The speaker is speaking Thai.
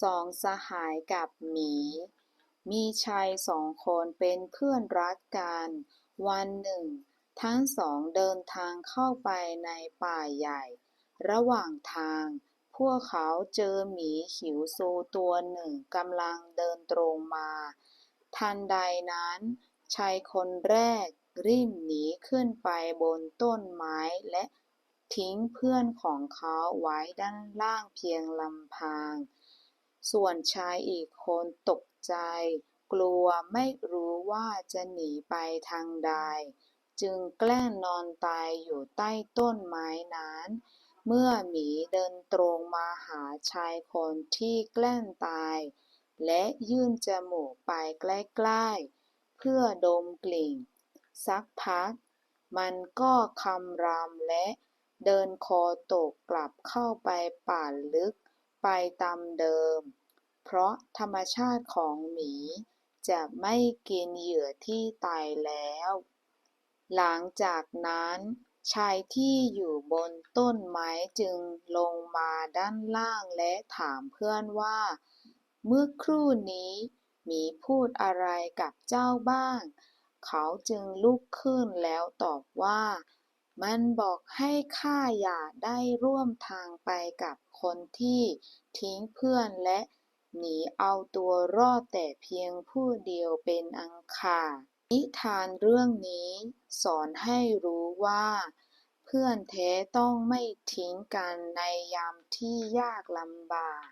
สองสหายกับหมี มีชายสองคนเป็นเพื่อนรักกัน วันหนึ่ง ทั้งสองเดินทางเข้าไปในป่าใหญ่ ระหว่างทาง พวกเขาเจอหมีหิวโซตัวหนึ่งกำลังเดินตรงมา ทันใดนั้นชายคนแรกรีบหนีขึ้นไปบนต้นไม้และทิ้งเพื่อนของเขาไว้ด้านล่างเพียงลำพัง ส่วนชายอีกคนตกใจ กลัวไม่รู้ว่าจะหนีไปทางใด จึงแกล้งนอนตายอยู่ใต้ต้นไม้นั้น เมื่อหมีเดินตรงมาหาชายคนที่แกล้งตาย และยื่นจมูกไปใกล้ๆ เพื่อดมกลิ่น สักพัก มันก็คำรามและเดินคอตกกลับเข้าไปป่าลึก ไปตามเดิม เพราะธรรมชาติของหมีจะไม่กินเหยื่อที่ตายแล้ว หลังจากนั้นชายที่อยู่บนต้นไม้จึงลงมาด้านล่างและถามเพื่อนว่า เมื่อครู่นี้หมีพูดอะไรกับเจ้าบ้าง เขาจึงลุกขึ้นแล้วตอบว่า มันบอกให้ข้าอย่าได้ร่วมทางไปกับคนที่ทิ้งเพื่อนและหนีเอาตัวรอดแต่เพียงผู้เดียวเป็นอันขานิทานเรื่องนี้สอนให้รู้ว่า เพื่อนแท้ต้องไม่ทิ้งกันในยามที่ยากลำบาก